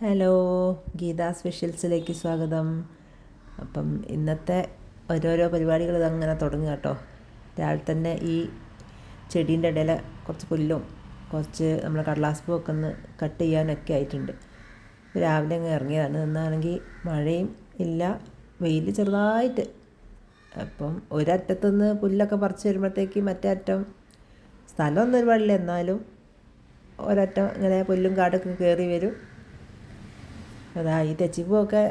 Hello Geetha സ്പെഷ്യൽസിലേക്ക് സ്വാഗതം. അപ്പം ഇന്നത്തെ ഓരോരോ പരിപാടികൾ ഇതങ്ങനെ തുടങ്ങുക കേട്ടോ. രാവിലെ തന്നെ ഈ ചെടീന്റെ ഇടയിൽ കുറച്ച് പുല്ലും കുറച്ച് നമ്മൾ കടലാസ് പൂവൊക്കെ ഒന്ന് കട്ട് ചെയ്യാനൊക്കെ ആയിട്ടുണ്ട്. രാവിലെ അങ്ങ് ഇറങ്ങിയതാണ്. എന്നാണെങ്കിൽ മഴയും ഇല്ല വെയിൽ ചെറുതായിട്ട്. അപ്പം ഒരറ്റത്തുനിന്ന് പുല്ലൊക്കെ പറിച്ച് വരുമ്പോഴത്തേക്ക് മറ്റേ അറ്റം സ്ഥലമൊന്നും ഒരുപാടില്ല. എന്നാലും ഒരറ്റം ഇങ്ങനെ പുല്ലും കാടൊക്കെ കയറി വരും. അതാ ഈ തെച്ചിപ്പൂവൊക്കെ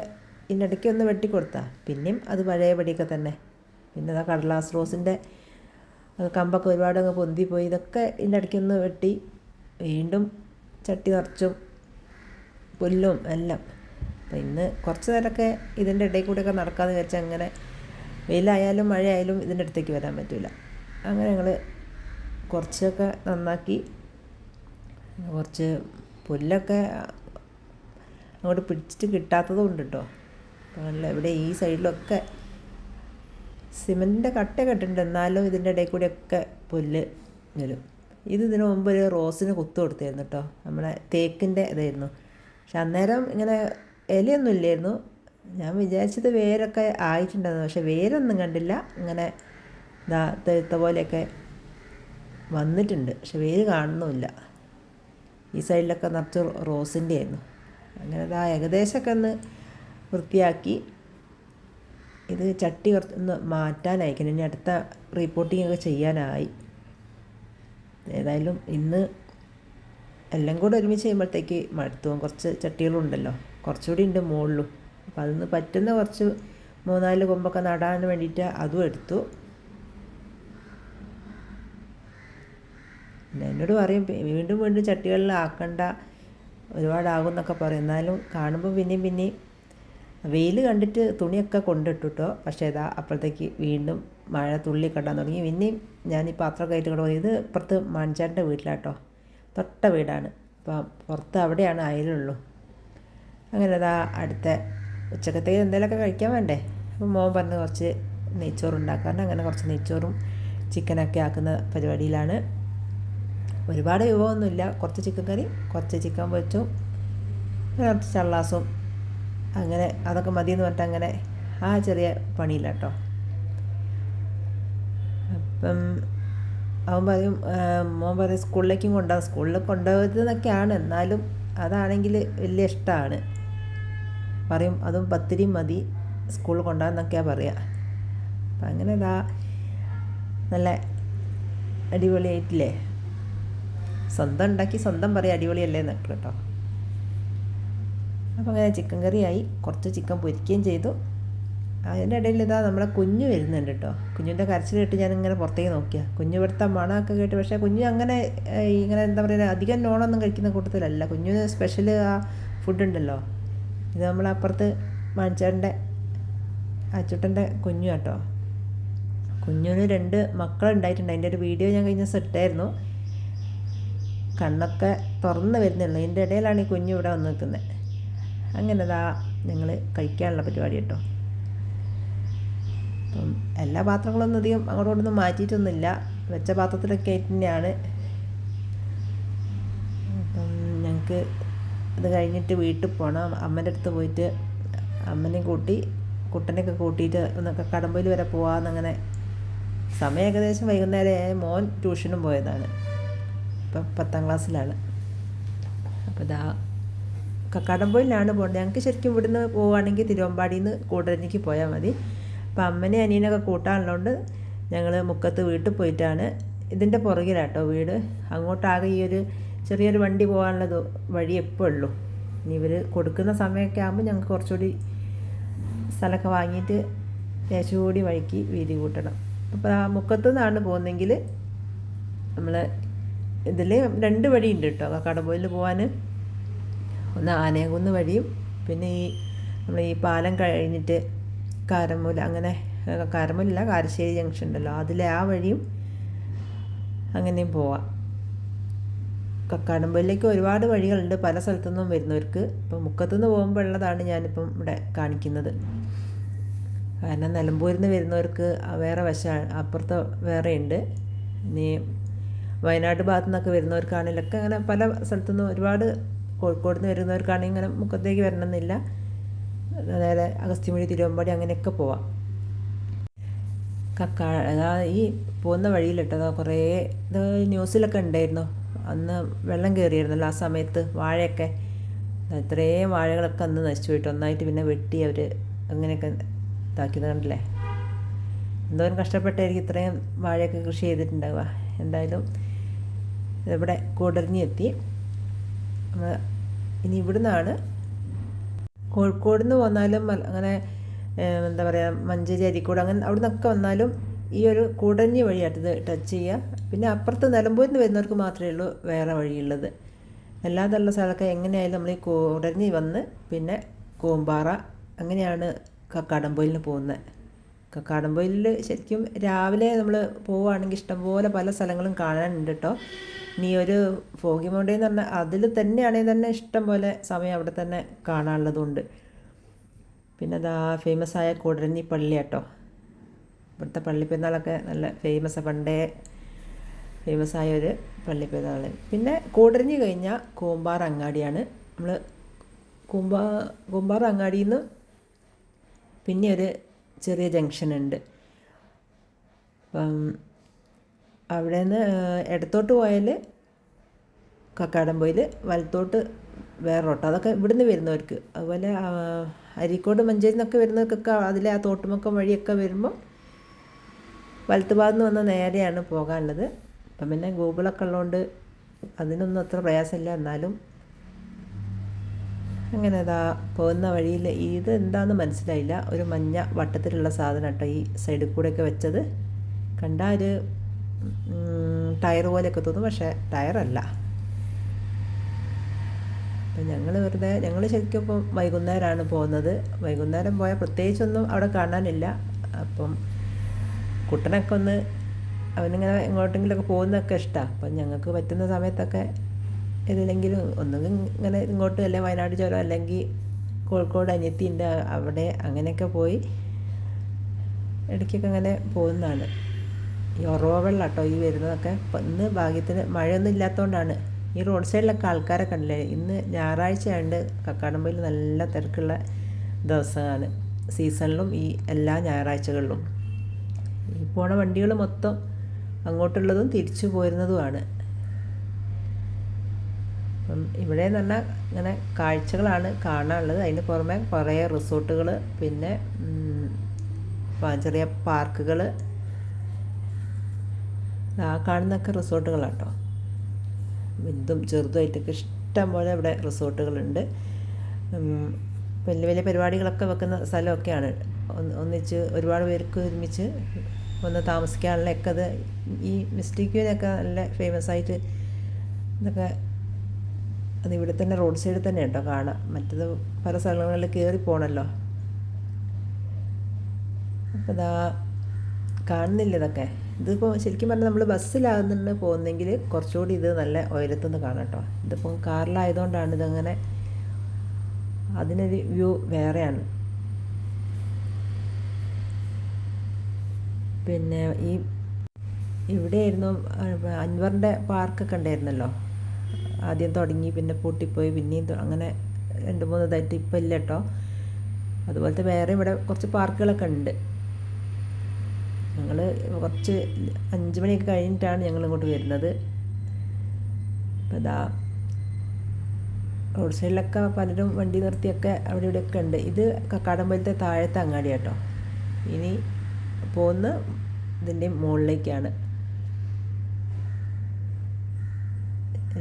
ഇതിനിടയ്ക്ക് ഒന്ന് വെട്ടിക്കൊടുത്താൽ പിന്നെയും അത് പഴയപടിയൊക്കെ തന്നെ. പിന്നെ അതാ കടലാസ് റോസിന്റെ കമ്പൊക്കെ ഒരുപാട് അങ്ങ് പൊന്തിപ്പോയി. ഇതൊക്കെ ഇതിനിടയ്ക്ക് ഒന്ന് വെട്ടി വീണ്ടും ചട്ടി നിറച്ചും പുല്ലും എല്ലാം. അപ്പോൾ ഇന്ന് കുറച്ച് നേരമൊക്കെ ഇതിന്റെ ഇടയിൽ കൂടെയൊക്കെ നടക്കാമെന്ന് വിചാരിച്ചാൽ അങ്ങനെ വെയിലായാലും മഴയായാലും ഇതിന്റെ അടുത്തേക്ക് വരാൻ പറ്റില്ല അങ്ങനെ ഞങ്ങൾ കുറച്ചൊക്കെ നന്നാക്കി കുറച്ച് പുല്ലൊക്കെ അങ്ങോട്ട് പിടിച്ചിട്ട് കിട്ടാത്തതും ഉണ്ട് കേട്ടോ അപ്പോൾ ഇവിടെ ഈ സൈഡിലൊക്കെ സിമെന്റിന്റെ കട്ട കെട്ടുണ്ട് എന്നാലും ഇതിന്റെ ഇടയിൽ കൂടെയൊക്കെ പുല്ല് വരും. ഇത് ഇതിനു മുമ്പ് ഒരു റോസിന് കുത്തു കൊടുത്തായിരുന്നു കേട്ടോ നമ്മളെ തേക്കിന്റെ ഇതായിരുന്നു. പക്ഷെ അന്നേരം ഇങ്ങനെ ഇലയൊന്നും ഇല്ലായിരുന്നു. ഞാൻ വിചാരിച്ചത് വേരൊക്കെ ആയിട്ടുണ്ടായിരുന്നു. പക്ഷെ വേരൊന്നും കണ്ടില്ല. ഇങ്ങനെ ഇതാ തെഴുത്ത പോലെയൊക്കെ വന്നിട്ടുണ്ട്. പക്ഷെ വേര് കാണുന്നുമില്ല. ഈ സൈഡിലൊക്കെ നിറച്ച് റോസിന്റെ ആയിരുന്നു അങ്ങനെ ഇതാ ഏകദേശമൊക്കെ ഒന്ന് വൃത്തിയാക്കി. ഇത് ചട്ടി കുറച്ച് ഒന്ന് മാറ്റാനായിക്കണം ഇനി അടുത്ത റിപ്പോർട്ടിംഗ് ഒക്കെ ചെയ്യാനായി. ഏതായാലും ഇന്ന് എല്ലാം കൂടെ ഒരുമിച്ച് ചെയ്യുമ്പോഴത്തേക്ക് മടുത്തുപോകും കുറച്ച് ചട്ടികളുണ്ടല്ലോ. കുറച്ചുകൂടി ഉണ്ട് മുകളിലും അപ്പോൾ അതിന്ന് പറ്റുന്ന കുറച്ച് മൂന്നാൽ കൊമ്പൊക്കെ നടാൻ വേണ്ടിയിട്ട് അതും എടുത്തു. എന്നോട് പറയും വീണ്ടും വീണ്ടും ചട്ടികളിൽ ആക്കണ്ട ഒരുപാടാകും എന്നൊക്കെ പറയും. എന്നാലും കാണുമ്പോൾ പിന്നെയും പിന്നെയും വെയിൽ കണ്ടിട്ട് തുണിയൊക്കെ കൊണ്ടിട്ടു കേട്ടോ പക്ഷേ ഇതാ അപ്പോഴത്തേക്ക് വീണ്ടും മഴ തുള്ളി കണ്ടാൻ തുടങ്ങി. പിന്നെയും ഞാൻ ഈ പാത്രമൊക്കെ ആയിട്ട് കൊണ്ട് പോയി ഇത് പുറത്ത് മൺചാന്റെ വീട്ടിലാട്ടോ. തൊട്ട വീടാണ്. അപ്പം പുറത്ത് അവിടെയാണ് അയലുള്ളൂ. അങ്ങനെ ഇതാ അടുത്ത ഉച്ചക്കത്തേക്ക് എന്തെങ്കിലുമൊക്കെ കഴിക്കാൻ വേണ്ടേ? അപ്പം മോൻ പറഞ്ഞ് കുറച്ച് നെയ്ച്ചോറ് ഉണ്ടാക്കാറുണ്ട് അങ്ങനെ കുറച്ച് നെയ്ച്ചോറും ചിക്കനൊക്കെ ആക്കുന്ന പരിപാടിയിലാണ്. ഒരുപാട് വിഭവമൊന്നുമില്ല. കുറച്ച് ചിക്കൻ കറി കുറച്ച് ചിക്കൻ പൊരിച്ചും കുറച്ച് ചള്ളാസും. അങ്ങനെ അതൊക്കെ മതിയെന്ന് പറഞ്ഞിട്ട് അങ്ങനെ ആ ചെറിയ പണിയില്ല കേട്ടോ. അപ്പം അവൻ പറയും മോൻ പറയും സ്കൂളിലേക്കും കൊണ്ടുപോകും സ്കൂളിൽ കൊണ്ടുപോകുന്നതൊക്കെയാണ് എന്നാലും അതാണെങ്കിൽ വലിയ ഇഷ്ടമാണ്. പറയും അതും പത്തിരി മതി സ്കൂളിൽ കൊണ്ടുപോകാമെന്നൊക്കെയാണ് പറയുക അപ്പം അങ്ങനെ ഇതാ നല്ല അടിപൊളിയായിട്ടില്ലേ? സ്വന്തം ഉണ്ടാക്കി സ്വന്തം പറയും അടിപൊളിയല്ലേ എന്നിട്ട് കേട്ടോ. അപ്പോൾ അങ്ങനെ ചിക്കൻ കറിയായി കുറച്ച് ചിക്കൻ പൊരിക്കുകയും ചെയ്തു. അതിന്റെ ഇടയിൽ ഇതാ നമ്മളെ കുഞ്ഞ് വരുന്നുണ്ട് കേട്ടോ. കുഞ്ഞിന്റെ കരച്ചിൽ കേട്ട് ഞാൻ ഇങ്ങനെ പുറത്തേക്ക് നോക്കിയാൽ കുഞ്ഞ് ഇവിടുത്തെ മണമൊക്കെ കേട്ട്. പക്ഷേ കുഞ്ഞ് അങ്ങനെ ഇങ്ങനെ എന്താ പറയുക അധികം നോണൊന്നും കഴിക്കുന്ന കൂട്ടത്തിലല്ല. കുഞ്ഞിന് സ്പെഷ്യൽ ആ ഫുഡ് ഉണ്ടല്ലോ. ഇത് നമ്മളപ്പുറത്ത് മാണിച്ചേട്ടന്റെ അച്ചുട്ടന്റെ കുഞ്ഞു കേട്ടോ. കുഞ്ഞിന് രണ്ട് മക്കളുണ്ടായിട്ടുണ്ട്. അതിന്റെ ഒരു വീഡിയോ ഞാൻ കഴിഞ്ഞ സെറ്റായിരുന്നു കണ്ണൊക്കെ തുറന്ന് വരുന്നുള്ളൂ. ഇതിന്റെ ഇടയിലാണ് ഈ കുഞ്ഞു ഇവിടെ വന്ന് നിൽക്കുന്നത്. അങ്ങനെ ഇതാ ഞങ്ങൾ കഴിക്കാനുള്ള പരിപാടി കേട്ടോ. അപ്പം എല്ലാ പാത്രങ്ങളൊന്നും അധികം അങ്ങോട്ടൊന്നും മാറ്റിയിട്ടൊന്നുമില്ല. വെച്ച പാത്രത്തിലൊക്കെ ആയിട്ട് തന്നെയാണ്. അപ്പം ഞങ്ങൾക്ക് അത് കഴിഞ്ഞിട്ട് വീട്ടിൽ പോകണം അമ്മന്റെ അടുത്ത് പോയിട്ട് അമ്മനെയും കൂട്ടി കുട്ടനെയൊക്കെ കൂട്ടിയിട്ട് ഒന്നൊക്കെ കടമ്പയിൽ വരെ പോകാമെന്നങ്ങനെ സമയം ഏകദേശം വൈകുന്നേരം മോൻ ട്യൂഷനും പോയതാണ്. ഇപ്പം പത്താം ക്ലാസ്സിലാണ്. അപ്പോൾ ഇതാ കക്കാടംപോയിലാണ് പോകേണ്ടത് ഞങ്ങൾക്ക് ശരിക്കും ഇവിടുന്ന് പോവുകയാണെങ്കിൽ തിരുവമ്പാടിയിൽ നിന്ന് കൂടരഞ്ഞിക്ക് പോയാൽ മതി. അപ്പം അമ്മനെ അനിയനൊക്കെ കൂട്ടാനുള്ളതുകൊണ്ട് ഞങ്ങൾ മുക്കത്ത് വീട്ടിൽ പോയിട്ടാണ്. ഇതിന്റെ പുറകിലാട്ടോ വീട്. അങ്ങോട്ടാകെ ഈ ഒരു ചെറിയൊരു വണ്ടി പോകാനുള്ളത് വഴി എപ്പോൾ ഉള്ളൂ. ഇനി ഇവർ കൊടുക്കുന്ന സമയമൊക്കെ ആകുമ്പോൾ ഞങ്ങൾക്ക് കുറച്ചുകൂടി സ്ഥലമൊക്കെ വാങ്ങിയിട്ട് ലേശം കൂടി വഴിക്ക് വീതി കൂട്ടണം. അപ്പോൾ ആ മുക്കത്തു നിന്നാണ് പോകുന്നതെങ്കിൽ നമ്മൾ ഇതിൽ രണ്ട് വഴിയുണ്ട് കേട്ടോ. കക്കാടംപോയിൽ പോകാൻ ഒന്ന് ആനയകുന്ന് വഴിയും പിന്നെ ഈ നമ്മൾ ഈ പാലം കഴിഞ്ഞിട്ട് കാരമൂല അങ്ങനെ കാരമൂലല്ല കാരശ്ശേരി ജംഗ്ഷൻ ഉണ്ടല്ലോ. അതിലെ ആ വഴിയും അങ്ങനെയും പോവാം. കക്കാടംപോയിലേക്ക് ഒരുപാട് വഴികളുണ്ട്. പല സ്ഥലത്തുനിന്നും വരുന്നവർക്ക്. ഇപ്പം മുക്കത്തുനിന്ന് പോകുമ്പോൾ ഉള്ളതാണ് ഞാനിപ്പം ഇവിടെ കാണിക്കുന്നത്. കാരണം നിലമ്പൂരിൽ നിന്ന് വരുന്നവർക്ക് വേറെ വശമാണ് അപ്പുറത്ത് വേറെയുണ്ട്. ഇനി വയനാട് ഭാഗത്തു നിന്നൊക്കെ വരുന്നവർക്കാണെങ്കിലൊക്കെ അങ്ങനെ പല സ്ഥലത്തു നിന്നും ഒരുപാട് കോഴിക്കോട് നിന്ന് വരുന്നവർക്കാണെങ്കിൽ ഇങ്ങനെ മുക്കത്തേക്ക് വരണമെന്നില്ല. നേരെ അഗസ്ത്യമൊഴി തിരുവമ്പാടി അങ്ങനെയൊക്കെ പോവാം. കക്കാ ഈ പോകുന്ന വഴിയിലിട്ടതോ കുറേ ഇത് ന്യൂസിലൊക്കെ ഉണ്ടായിരുന്നു. അന്ന് വെള്ളം കയറിയിരുന്നല്ലോ ആ സമയത്ത് വാഴയൊക്കെ. ഇത്രയും വാഴകളൊക്കെ അന്ന് നശിച്ചു പോയിട്ട് ഒന്നായിട്ട് പിന്നെ വെട്ടി അവർ അങ്ങനെയൊക്കെ ഇതാക്കിയത് കണ്ടില്ലേ? എന്തോരം കഷ്ടപ്പെട്ടായിരിക്കും ഇത്രയും വാഴയൊക്കെ കൃഷി ചെയ്തിട്ടുണ്ടാവുക. എന്തായാലും ഇവിടെ കൊടറിഞ്ഞെത്തി ഇനി ഇവിടുന്നാണ് കോഴിക്കോട് നിന്ന് വന്നാലും അങ്ങനെ എന്താ പറയുക മഞ്ചേരി അരിക്കോട് അങ്ങനെ അവിടെ നിന്നൊക്കെ വന്നാലും ഈ ഒരു കൂടഞ്ഞി വഴിയായിട്ട് ഇത് ടച്ച് ചെയ്യുക. പിന്നെ അപ്പുറത്ത് നിലമ്പൂരിൽ നിന്ന് വരുന്നവർക്ക് മാത്രമേ ഉള്ളൂ വേറെ വഴിയുള്ളത്. അല്ലാതെയുള്ള സ്ഥലമൊക്കെ എങ്ങനെയായാലും നമ്മൾ ഈ കുടഞ്ഞ് വന്ന് പിന്നെ കൂമ്പാറ അങ്ങനെയാണ് കക്കാടംപൊയിലിന് പോകുന്നത്. കക്കാടംപൊയിലിൽ ശരിക്കും രാവിലെ നമ്മൾ പോവുകയാണെങ്കിൽ ഇഷ്ടംപോലെ പല സ്ഥലങ്ങളും കാണാനുണ്ട് കേട്ടോ. ഇനി ഒരു ഫോഗി മൗണ്ടെന്ന് പറഞ്ഞാൽ അതിൽ തന്നെയാണെങ്കിൽ തന്നെ ഇഷ്ടം പോലെ സമയം അവിടെ തന്നെ കാണാനുള്ളതുണ്ട്. പിന്നെ അതാ ഫേമസ് ആയ കൂടരഞ്ഞി പള്ളി കേട്ടോ. ഇവിടുത്തെ പള്ളിപ്പെരുന്നാളൊക്കെ നല്ല ഫേമസ് പണ്ടേ ഫേമസ് ആയ ഒരു പള്ളിപ്പെരുന്നാൾ. പിന്നെ കൂടരഞ്ഞി കഴിഞ്ഞാൽ കൂമ്പാർ അങ്ങാടിയാണ്. നമ്മൾ കൂമ്പാ കൂമ്പാർ അങ്ങാടിയിൽ നിന്ന് പിന്നെ ഒരു ചെറിയ ജംഗ്ഷൻ ഉണ്ട്. അപ്പം അവിടെ നിന്ന് ഇടത്തോട്ട് പോയാൽ കക്കാടംപൊയിൽ വലത്തോട്ട് വേറെ റോട്ട്. അതൊക്കെ ഇവിടുന്ന് വരുന്നവർക്ക്. അതുപോലെ അരീക്കോട് മഞ്ചേരി നിന്നൊക്കെ വരുന്നവർക്കൊക്കെ അതിലെ ആ തോട്ടുമുക്കം വഴിയൊക്കെ വരുമ്പോൾ വലത്ത് ഭാഗത്ത് വന്ന നേരെയാണ് പോകാനുള്ളത്. അപ്പം പിന്നെ ഗൂഗിളൊക്കെ ഉള്ളതുകൊണ്ട് അതിനൊന്നും അത്ര പ്രയാസമില്ല. എന്നാലും അങ്ങനെ അതാ പോകുന്ന വഴിയിൽ ഇത് എന്താണെന്ന് മനസ്സിലായില്ല. ഒരു മഞ്ഞ വട്ടത്തിലുള്ള സാധനം കേട്ടോ ഈ സൈഡിൽ കൂടെയൊക്കെ വെച്ചത്. കണ്ടാൽ ഒരു ടയർ പോലെയൊക്കെ തോന്നും. പക്ഷേ ടയറല്ല അപ്പം ഞങ്ങൾ വെറുതെ ഞങ്ങൾ ശരിക്കും ഇപ്പം വൈകുന്നേരമാണ് പോകുന്നത്. വൈകുന്നേരം പോയാൽ പ്രത്യേകിച്ചൊന്നും അവിടെ കാണാനില്ല. അപ്പം കുട്ടനൊക്കെ ഒന്ന് അവനിങ്ങനെ എങ്ങോട്ടെങ്കിലുമൊക്കെ പോകുന്നതൊക്കെ ഇഷ്ടമാണ് അപ്പം ഞങ്ങൾക്ക് പറ്റുന്ന സമയത്തൊക്കെ ഇതിലെങ്കിലും ഒന്നുകിൽ ഇങ്ങനെ ഇങ്ങോട്ട് അല്ലെങ്കിൽ വയനാട് ചുരം അല്ലെങ്കിൽ കോഴിക്കോട് അനിയത്തിന്റെ അവിടെ അങ്ങനെയൊക്കെ പോയി ഇടയ്ക്കൊക്കെ അങ്ങനെ പോകുന്നതാണ്. ഈ ഉറവ വെള്ളം കേട്ടോ ഈ വരുന്നതൊക്കെ. ഇന്ന് ഭാഗ്യത്തിന് മഴയൊന്നും ഇല്ലാത്തതുകൊണ്ടാണ് ഈ റോഡ് സൈഡിലൊക്കെ ആൾക്കാരൊക്കെ ഉണ്ടല്ലേ ഇന്ന് ഞായറാഴ്ച ആയതുകൊണ്ട് കക്കാടമ്പയിൽ നല്ല തിരക്കുള്ള ദിവസമാണ്. സീസണിലും ഈ എല്ലാ ഞായറാഴ്ചകളിലും. ഈ പോണ വണ്ടികൾ മൊത്തം അങ്ങോട്ടുള്ളതും തിരിച്ചു പോരുന്നതുമാണ്. അപ്പം ഇവിടെ എന്ന് പറഞ്ഞാൽ ഇങ്ങനെ കാഴ്ചകളാണ് കാണാനുള്ളത്. അതിന് പുറമെ കുറേ റിസോർട്ടുകൾ പിന്നെ ചെറിയ പാർക്കുകൾ ആ കാണുന്നൊക്കെ റിസോർട്ടുകളാട്ടോ വലുതും ചെറുതുമായിട്ടൊക്കെ ഇഷ്ടം പോലെ ഇവിടെ റിസോർട്ടുകളുണ്ട്. വലിയ വലിയ പരിപാടികളൊക്കെ വെക്കുന്ന സ്ഥലമൊക്കെയാണ്. ഒന്ന് ഒന്നിച്ച് ഒരുപാട് പേർക്ക് ഒരുമിച്ച് ഒന്ന് താമസിക്കാനുള്ള ഒക്കെ അത് ഈ മിസ്റ്റേക്ക് വേനൊക്കെ നല്ല ഫേമസ് ആയിട്ട് ഇതൊക്കെ അത് ഇവിടെ തന്നെ റോഡ് സൈഡിൽ തന്നെ കേട്ടോ കാണാം മറ്റത് പല സ്ഥലങ്ങളിൽ കയറി പോകണമല്ലോ അപ്പോൾ ഇതാ കാണുന്നില്ല ഇതൊക്കെ. ഇതിപ്പോൾ ശരിക്കും പറഞ്ഞാൽ നമ്മൾ ബസ്സിലാകുന്നുണ്ട് പോകുന്നെങ്കിൽ കുറച്ചുകൂടി ഇത് നല്ല ഉയരത്തുനിന്ന് കാണാം കേട്ടോ. ഇതിപ്പം കാറിലായതുകൊണ്ടാണ് ഇതങ്ങനെ അതിനൊരു വ്യൂ വേറെയാണ്. പിന്നെ ഈ ഇവിടെയായിരുന്നു അൻവറിന്റെ പാർക്കൊക്കെ ഉണ്ടായിരുന്നല്ലോ? ആദ്യം തുടങ്ങി പിന്നെ പൂട്ടിപ്പോയി പിന്നെയും അങ്ങനെ രണ്ട് മൂന്ന് ഇതായിട്ട് ഇപ്പം ഇല്ല കേട്ടോ അതുപോലത്തെ വേറെ ഇവിടെ കുറച്ച് പാർക്കുകളൊക്കെ ഉണ്ട്. ഞങ്ങൾ കുറച്ച് അഞ്ച് മണിയൊക്കെ കഴിഞ്ഞിട്ടാണ് ഞങ്ങൾ ഇങ്ങോട്ട് വരുന്നത്. അപ്പോൾ ഇതാ റോഡ് സൈഡിലൊക്കെ പലരും വണ്ടി നിർത്തിയൊക്കെ അവിടെ ഇവിടെയൊക്കെ ഉണ്ട്. ഇത് കക്കാടമ്പലത്തെ താഴത്തെ അങ്ങാടി കേട്ടോ ഇനി പോകുന്ന ഇതിന്റെ മുകളിലേക്കാണ്.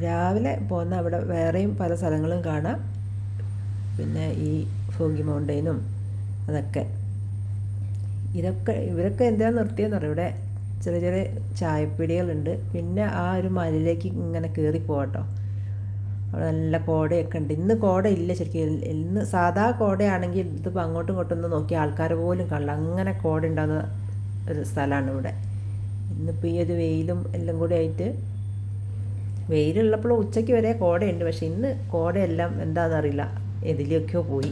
രാവിലെ പോകുന്ന അവിടെ വേറെയും പല സ്ഥലങ്ങളും കാണാം. പിന്നെ ഈ ഫോഗി മൗണ്ടൈനും അതൊക്കെ. ഇതൊക്കെ ഇവരൊക്കെ എന്താ നിർത്തിയെന്ന് പറയും ഇവിടെ ചെറിയ ചെറിയ ചായപ്പീടികളുണ്ട് പിന്നെ ആ ഒരു മലയിലേക്ക് ഇങ്ങനെ കയറി പോകട്ടോ. അവിടെ നല്ല കോടയൊക്കെ ഉണ്ട്. ഇന്ന് കോട ഇല്ല ശരിക്കും. ഇന്ന് സാധാ കോടയാണെങ്കിൽ ഇതിപ്പോൾ അങ്ങോട്ടും ഇങ്ങോട്ടും ഒന്ന് നോക്കി ആൾക്കാർ പോലും കാണില്ല അങ്ങനെ കോട ഉണ്ടാകുന്ന ഒരു സ്ഥലമാണ് ഇവിടെ. ഇന്നിപ്പോൾ ഈ ഒരു വെയിലും എല്ലാം കൂടി ആയിട്ട് വെയിലുള്ളപ്പോൾ ഉച്ചയ്ക്ക് വരെ കോടയുണ്ട്. പക്ഷെ ഇന്ന് കോടയെല്ലാം എന്താണെന്നറിയില്ല എതിലൊക്കെയോ പോയി.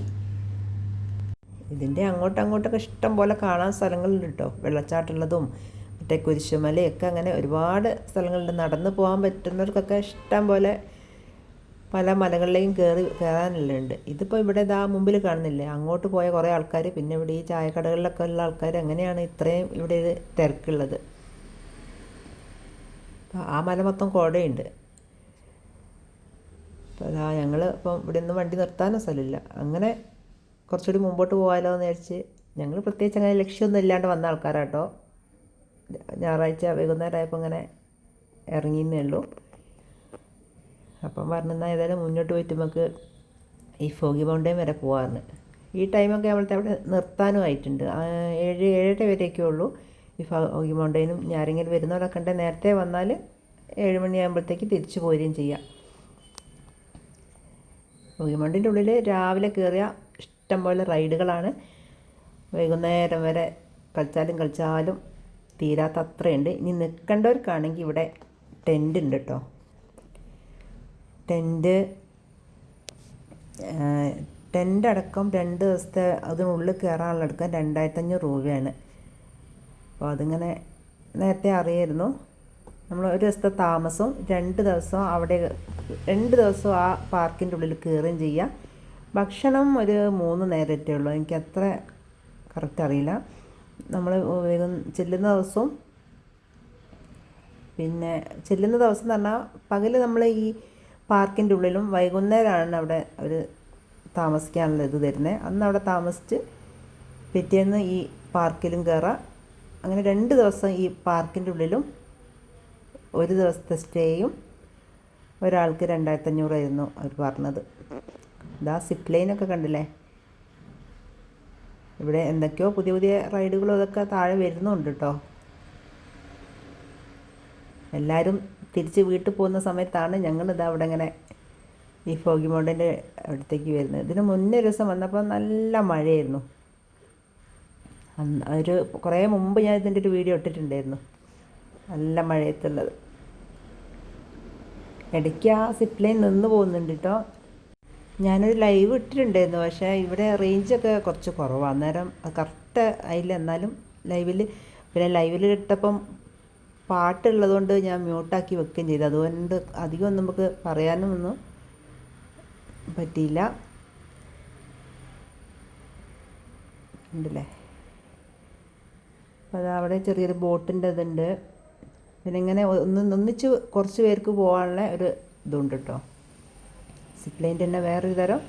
ഇതിന്റെ അങ്ങോട്ടും അങ്ങോട്ടൊക്കെ ഇഷ്ടം പോലെ കാണാൻ സ്ഥലങ്ങളുണ്ട് കേട്ടോ വെള്ളച്ചാട്ടമുള്ളതും മറ്റേ കുരിശുമലയൊക്കെ അങ്ങനെ ഒരുപാട് സ്ഥലങ്ങളുണ്ട്. നടന്ന് പോകാൻ പറ്റുന്നവർക്കൊക്കെ ഇഷ്ടം പോലെ പല മലകളിലേക്കും കയറി കയറാനെല്ലാം ഉണ്ട് ഇതിപ്പോൾ ഇവിടെ ഇതാ മുമ്പിൽ കാണുന്നില്ലേ? അങ്ങോട്ട് പോയ കുറേ ആൾക്കാർ പിന്നെ ഇവിടെ ഈ ചായക്കടകളിലൊക്കെ ഉള്ള ആൾക്കാർ അങ്ങനെയാണ് ഇത്രയും ഇവിടെ തിരക്കുള്ളത്. ആ മല മൊത്തം കോടയുണ്ട്. അപ്പോൾ അതാ ഞങ്ങൾ ഇപ്പം ഇവിടെ നിന്ന് വണ്ടി നിർത്താനോ സ്ഥലമില്ല. അങ്ങനെ കുറച്ചുകൂടി മുമ്പോട്ട് പോകാമല്ലോ എന്ന് വിചാരിച്ച് ഞങ്ങൾ പ്രത്യേകിച്ച് അങ്ങനെ ലക്ഷ്യമൊന്നും ഇല്ലാണ്ട് വന്ന ആൾക്കാരാട്ടോ. ഞായറാഴ്ച വൈകുന്നേരമായപ്പോൾ ഇങ്ങനെ ഇറങ്ങിയെന്നേ ഉള്ളൂ. അപ്പം പറഞ്ഞാൽ ഏതായാലും മുന്നോട്ട് പോയിട്ട് നമുക്ക് ഈ ഫോഗി മൗണ്ടേൻ വരെ പോകാമെന്ന് ഈ ടൈമൊക്കെ നമ്മളത്തെ അവിടെ നിർത്താനും ആയിട്ടുണ്ട്. ആ, ഏഴ് ഏഴര വരെയൊക്കെ ഉള്ളൂ. ഈ ഫോഗി മൗണ്ടേനും ഞാരെങ്കിലും വരുന്നവരൊക്കെ ഉണ്ടെങ്കിൽ നേരത്തെ വന്നാൽ ഏഴ് മണിയാകുമ്പോഴത്തേക്ക് തിരിച്ചു പോരുകയും ചെയ്യാം. ഫോഗി മൗണ്ടൈന്റെ ഉള്ളിൽ രാവിലെ കയറിയ ഇഷ്ടംപോലെ റൈഡുകളാണ്. വൈകുന്നേരം വരെ കളിച്ചാലും കളിച്ചാലും തീരാത്ത അത്രയുണ്ട്. ഇനി നിൽക്കേണ്ടവർക്കാണെങ്കിൽ ഇവിടെ ടെന്റ് ഉണ്ട് കേട്ടോ. ടെന്റ് ടെന്റ് അടക്കം രണ്ട് ദിവസത്തെ അതിനുള്ളിൽ കയറാനുള്ള അടക്കം രണ്ടായിരത്തഞ്ഞൂറ് രൂപയാണ്. അപ്പോൾ അതിങ്ങനെ നേരത്തെ അറിയായിരുന്നു. നമ്മൾ ഒരു ദിവസത്തെ താമസവും രണ്ട് ദിവസം അവിടെ രണ്ട് ദിവസം ആ പാർക്കിന്റെ ഉള്ളിൽ കയറുകയും ചെയ്യാം. ഭക്ഷണം ഒരു മൂന്ന് നേരത്തേ ഉള്ളൂ. എനിക്ക് അത്ര കറക്റ്റ് അറിയില്ല. നമ്മൾ വേഗം ചെല്ലുന്ന ദിവസവും പിന്നെ ചെല്ലുന്ന ദിവസം എന്ന് പറഞ്ഞാൽ പകൽ നമ്മൾ ഈ പാർക്കിന്റെ ഉള്ളിലും വൈകുന്നേരമാണ് അവിടെ അവർ താമസിക്കാനുള്ള ഇത് തരുന്നത് അന്ന് അവിടെ താമസിച്ച് പിറ്റേന്ന് ഈ പാർക്കിലും കയറാം. അങ്ങനെ രണ്ട് ദിവസം ഈ പാർക്കിന്റെ ഉള്ളിലും ഒരു ദിവസത്തെ സ്റ്റേയും ഒരാൾക്ക് രണ്ടായിരത്തഞ്ഞൂറായിരുന്നു അവർ പറഞ്ഞത്. ഇതാ സിപ്പ് ലൈനൊക്കെ കണ്ടില്ലേ? ഇവിടെ എന്തൊക്കെയോ പുതിയ പുതിയ റൈഡുകളും അതൊക്കെ താഴെ വരുന്നുണ്ട് കേട്ടോ എല്ലാവരും തിരിച്ച് വീട്ടിൽ പോകുന്ന സമയത്താണ് ഞങ്ങളിതാ അവിടെ ഇങ്ങനെ ഈ ഫോഗി മൗണ്ടന്റെ അടുത്തേക്ക് വരുന്നത്. ഇതിന് മുന്നേ ഒരു ദിവസം വന്നപ്പോൾ നല്ല മഴയായിരുന്നു. ഒരു കുറേ മുമ്പ് ഞാൻ ഇതിന്റെ ഒരു വീഡിയോ ഇട്ടിട്ടുണ്ടായിരുന്നു. നല്ല മഴയത്തുള്ളത്. ഇടയ്ക്ക് ആ സിപ്പ് ലൈൻ നിന്ന് പോകുന്നുണ്ട് കേട്ടോ ഞാനൊരു ലൈവ് ഇട്ടിട്ടുണ്ടായിരുന്നു. പക്ഷേ ഇവിടെ റേഞ്ചൊക്കെ കുറച്ച് കുറവാണ് അന്നേരം കറക്റ്റ് ആയില്ല. എന്നാലും ലൈവിൽ പിന്നെ ലൈവിൽ ഇട്ടപ്പം പാട്ടുള്ളതുകൊണ്ട് ഞാൻ മ്യൂട്ടാക്കി വെക്കുകയും ചെയ്തു. അതുകൊണ്ട് അധികം നമുക്ക് പറയാനും ഒന്നും പറ്റിയില്ല. ഉണ്ടല്ലേ? അപ്പോൾ അവിടെ ചെറിയൊരു ബോട്ടിന്റെ ഇതുണ്ട്. പിന്നെ ഇങ്ങനെ ഒന്ന് ഒന്നിച്ച് കുറച്ച് പേർക്ക് പോകാനുള്ള ഒരു ഇതുണ്ട് കേട്ടോ സിപ്ലൈന്റെ തന്നെ വേറൊരു തരം.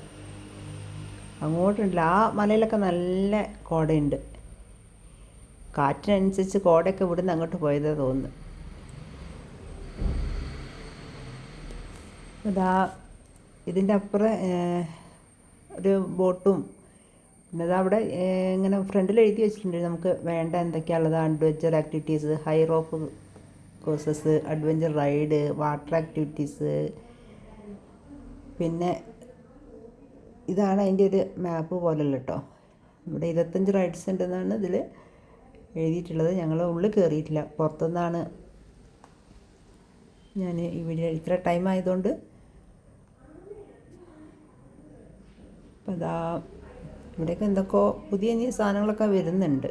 അങ്ങോട്ടുണ്ടല്ലോ ആ മലയിലൊക്കെ നല്ല കോടയുണ്ട്. കാറ്റിനനുസരിച്ച് കോടയൊക്കെ ഇവിടുന്ന് അങ്ങോട്ട് പോയതേ തോന്നുന്നു. ഇതാ ഇതിന്റെ അപ്പുറം ഒരു ബോട്ടും. പിന്നെ അവിടെ ഇങ്ങനെ ഫ്രണ്ടിൽ എഴുതി വെച്ചിട്ടുണ്ട്. നമുക്ക് വേണ്ട എന്തൊക്കെയാണുള്ളത് adventure activities high rope courses adventure ride water activities പിന്നെ ഇതാണ് അതിന്റെ ഒരു മാപ്പ് പോലുള്ള കേട്ടോ ഇവിടെ ഇരുപത്തഞ്ച് റൈഡ്സ് ഉണ്ടെന്നാണ് ഇതിൽ എഴുതിയിട്ടുള്ളത്. ഞങ്ങൾ ഉള്ളിൽ കയറിയിട്ടില്ല പുറത്തുനിന്നാണ് ഞാൻ ഈ വീഡിയോ ഇത്ര ടൈം ആയതുകൊണ്ട് അപ്പം അതാ ഇവിടെയൊക്കെ എന്തൊക്കെയോ പുതിയ പുതിയ സാധനങ്ങളൊക്കെ വരുന്നുണ്ട്.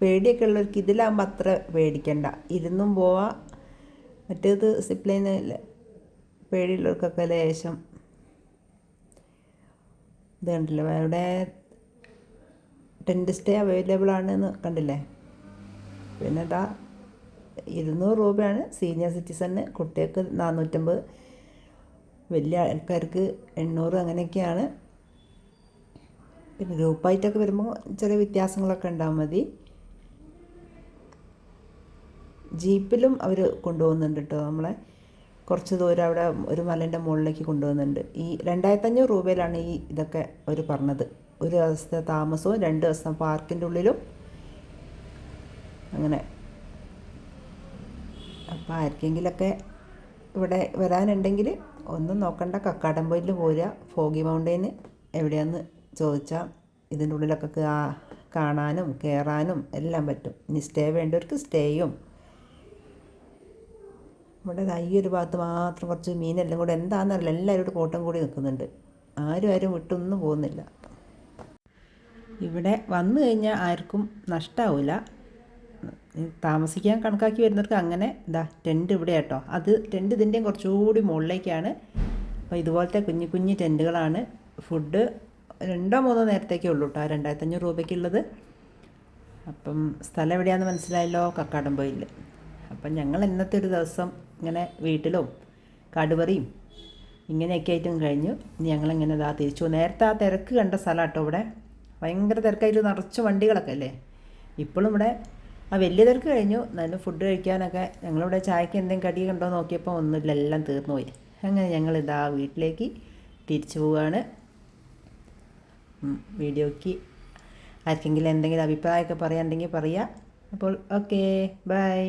പേടിയൊക്കെ ഉള്ളവർക്ക് ഇതിലാകുമ്പോൾ അത്ര പേടിക്കണ്ട. ഇരുന്നും പോവാം. മറ്റേത് സിപ്ലൈനിൽ പേടിയുള്ളവർക്കൊക്കെ ലേശം ഇത് കണ്ടില്ലേ അവിടെ ടെന്റ് സ്റ്റേ അവൈലബിൾ ആണെന്ന് കണ്ടില്ലേ? പിന്നെ ഇതാ ഇരുന്നൂറ് രൂപയാണ് സീനിയർ സിറ്റിസണ് കുട്ടികൾക്ക് നാനൂറ്റമ്പത് വലിയ ആൾക്കാർക്ക് എണ്ണൂറ് അങ്ങനെയൊക്കെയാണ്. പിന്നെ ഗ്രൂപ്പായിട്ടൊക്കെ വരുമ്പോൾ ചെറിയ വ്യത്യാസങ്ങളൊക്കെ ഉണ്ടാവും മതി. ജീപ്പിലും അവർ കൊണ്ടുപോകുന്നുണ്ട് കേട്ടോ നമ്മളെ. കുറച്ച് ദൂരം അവിടെ ഒരു മലേന്റെ മുകളിലേക്ക് കൊണ്ടുപോകുന്നുണ്ട്. ഈ രണ്ടായിരത്തഞ്ഞൂറ് രൂപയിലാണ് ഈ ഇതൊക്കെ അവർ പറഞ്ഞത്. ഒരു ദിവസത്തെ താമസവും രണ്ട് ദിവസം പാർക്കിന്റെ ഉള്ളിലും അങ്ങനെ. അപ്പോൾ ആർക്കെങ്കിലൊക്കെ ഇവിടെ വരാനുണ്ടെങ്കിൽ ഒന്നും നോക്കണ്ട. കക്കാടംപൊയിൽ പോരുക. ഫോഗി മൗണ്ടെയിന് എവിടെയാന്ന് ചോദിച്ചാൽ ഇതിന്റെ ഉള്ളിലൊക്കെ കാണാനും കയറാനും എല്ലാം പറ്റും. ഇനി സ്റ്റേ വേണ്ടവർക്ക് സ്റ്റേയും ഇവിടെ ദാ ഈ ഒരു ഭാഗത്ത് മാത്രം കുറച്ച് മീനെല്ലാം കൂടെ എന്താണെന്നറിയില്ല എല്ലാവരും കൂടെ കോട്ടം കൂടി നിൽക്കുന്നുണ്ട്. ആരും ആരും വിട്ടൊന്നും പോകുന്നില്ല. ഇവിടെ വന്നു കഴിഞ്ഞാൽ ആർക്കും നഷ്ടാവില്ല താമസിക്കാൻ കണക്കാക്കി വരുന്നവർക്ക് അങ്ങനെ ഇതാ ടെന്റ് ഇവിടെ കേട്ടോ. അത് ടെന്റ് ഇതിന്റെയും കുറച്ചുകൂടി മുകളിലേക്കാണ്. അപ്പോൾ ഇതുപോലത്തെ കുഞ്ഞു കുഞ്ഞു ടെന്റുകളാണ്. ഫുഡ് രണ്ടോ മൂന്നോ നേരത്തേക്കേ ഉള്ളൂ കേട്ടോ രണ്ടായിരത്തി അഞ്ഞൂറ് രൂപയ്ക്കുള്ളത്. അപ്പം സ്ഥലം എവിടെയാണെന്ന് മനസ്സിലായല്ലോ? കക്കാടംപോയിൽ അപ്പം ഞങ്ങൾ ഇന്നത്തെ ഒരു ദിവസം ഇങ്ങനെ വീട്ടിലും കടുവറിയും ഇങ്ങനെയൊക്കെ ആയിട്ടും കഴിഞ്ഞു. ഇനി ഞങ്ങളിങ്ങനെ ഇതാ തിരിച്ചു. നേരത്തെ ആ തിരക്ക് കണ്ട സ്ഥലം കേട്ടോ ഇവിടെ. ഭയങ്കര തിരക്കായിട്ട് നിറച്ച് വണ്ടികളൊക്കെ അല്ലേ? ഇപ്പോഴും ഇവിടെ ആ വലിയ തിരക്ക് കഴിഞ്ഞു. നല്ല ഫുഡ് കഴിക്കാനൊക്കെ ഞങ്ങളിവിടെ ചായക്ക് എന്തെങ്കിലും കടി കണ്ടോ നോക്കിയപ്പോൾ ഒന്നുമില്ല. എല്ലാം തീർന്നു പോയി. അങ്ങനെ ഞങ്ങൾ ഇതാ വീട്ടിലേക്ക് തിരിച്ചു പോവുകയാണ് വീഡിയോയ്ക്ക് ആർക്കെങ്കിലും എന്തെങ്കിലും അഭിപ്രായമൊക്കെ പറയാനുണ്ടെങ്കിൽ പറയാം. അപ്പോൾ ഓക്കേ ബൈ